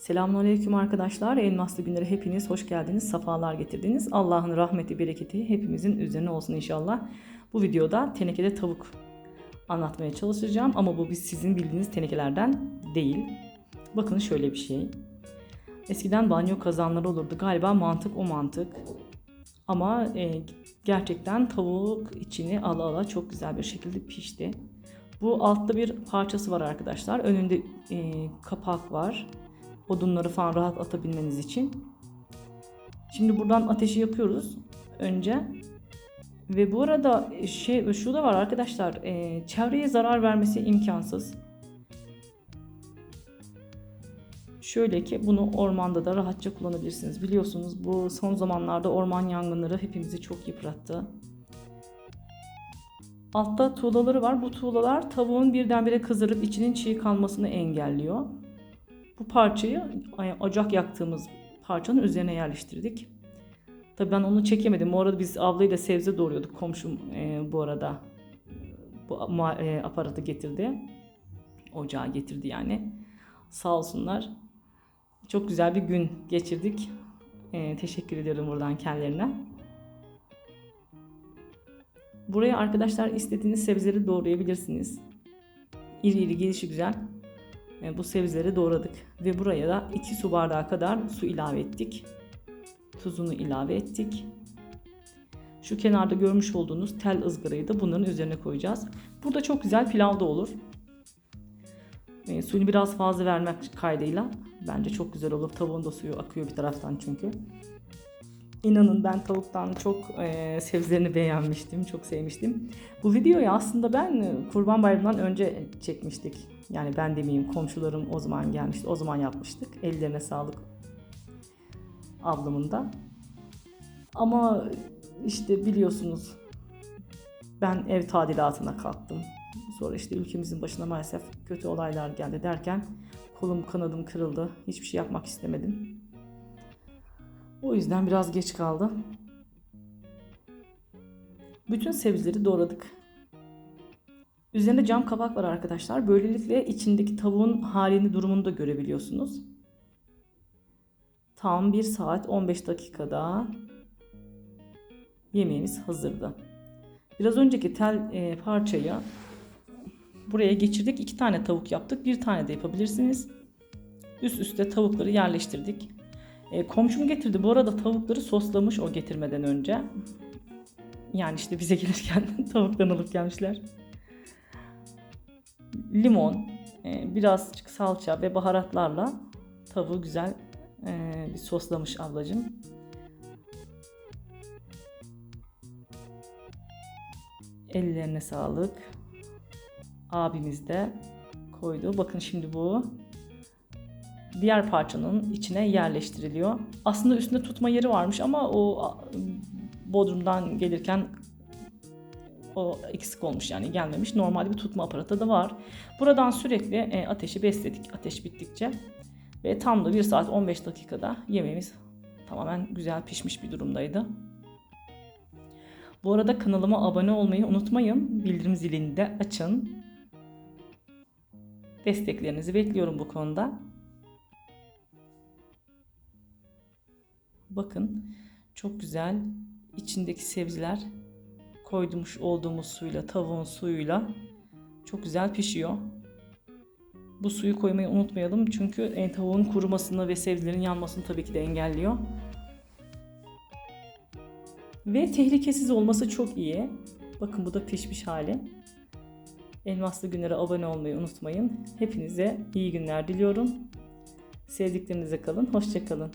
Selamünaleyküm arkadaşlar. Elmaslı günlere hepiniz hoş geldiniz. Safalar getirdiniz. Allah'ın rahmeti, bereketi hepimizin üzerine olsun inşallah. Bu videoda tenekede tavuk anlatmaya çalışacağım ama bu biz sizin bildiğiniz tenekelerden değil. Bakın şöyle bir şey. Eskiden banyo kazanları olurdu. Galiba mantık o mantık. Ama e, gerçekten tavuk içini ala ala çok güzel bir şekilde pişti. Bu altta bir parçası var arkadaşlar. Önünde e, kapak var. Odunları falan rahat atabilmeniz için. Şimdi buradan ateşi yakıyoruz önce. Ve bu arada şey şu da var arkadaşlar. E, çevreye zarar vermesi imkansız. Şöyle ki bunu ormanda da rahatça kullanabilirsiniz. Biliyorsunuz bu son zamanlarda orman yangınları hepimizi çok yıprattı. Altta tuğlaları var. Bu tuğlalar tavuğun birdenbire kızarıp içinin çiğ kalmasını engelliyor. Bu parçayı ocak yaktığımız parçanın üzerine yerleştirdik. Tabii ben onu çekemedim. Bu arada biz ablayla sebze doğruyorduk. Komşum e, bu arada bu ma- e, aparatı getirdi. Ocağı getirdi yani. Sağ olsunlar. Çok güzel bir gün geçirdik. E, teşekkür ediyorum buradan kendilerine. Buraya arkadaşlar istediğiniz sebzeleri doğrayabilirsiniz. İri iri gelişi güzel. Bu sebzeleri doğradık. Ve buraya da 2 su bardağı kadar su ilave ettik. Tuzunu ilave ettik. Şu kenarda görmüş olduğunuz tel ızgarayı da bunların üzerine koyacağız. Burada çok güzel pilav da olur. E, suyunu biraz fazla vermek kaydıyla bence çok güzel olur. Tavuğun da suyu akıyor bir taraftan çünkü. İnanın ben tavuktan çok e, sebzelerini beğenmiştim, çok sevmiştim. Bu videoyu aslında ben e, Kurban Bayramı'ndan önce çekmiştik. Yani ben demeyeyim komşularım o zaman gelmişti, o zaman yapmıştık. Ellerine sağlık ablamın da. Ama işte biliyorsunuz ben ev tadilatına kalktım. Sonra işte ülkemizin başına maalesef kötü olaylar geldi derken kolum kanadım kırıldı. Hiçbir şey yapmak istemedim. O yüzden biraz geç kaldı. Bütün sebzeleri doğradık. Üzerinde cam kapak var arkadaşlar. Böylelikle içindeki tavuğun halini durumunu da görebiliyorsunuz. Tam 1 saat 15 dakikada yemeğimiz hazırdı. Biraz önceki tel e, parçayı buraya geçirdik. İki tane tavuk yaptık. Bir tane de yapabilirsiniz. Üst üste tavukları yerleştirdik. E, komşum getirdi. Bu arada tavukları soslamış o getirmeden önce. Yani işte bize gelirken tavuktan alıp gelmişler. Limon, e, birazcık salça ve baharatlarla tavuğu güzel e, bir soslamış ablacığım. Ellerine sağlık. Abimiz de koydu. Bakın şimdi bu diğer parçanın içine yerleştiriliyor. Aslında üstünde tutma yeri varmış ama o Bodrum'dan gelirken o eksik olmuş yani gelmemiş. Normalde bir tutma aparatı da var. Buradan sürekli e, ateşi besledik ateş bittikçe. Ve tam da 1 saat 15 dakikada yemeğimiz tamamen güzel pişmiş bir durumdaydı. Bu arada kanalıma abone olmayı unutmayın. Bildirim zilini de açın. Desteklerinizi bekliyorum bu konuda. Bakın çok güzel içindeki sebzeler koydumuş olduğumuz suyla tavuğun suyuyla çok güzel pişiyor. Bu suyu koymayı unutmayalım çünkü en tavuğun kurumasını ve sebzelerin yanmasını tabii ki de engelliyor. Ve tehlikesiz olması çok iyi. Bakın bu da pişmiş hali. Elmaslı günlere abone olmayı unutmayın. Hepinize iyi günler diliyorum. Sevdiklerinize kalın. Hoşçakalın.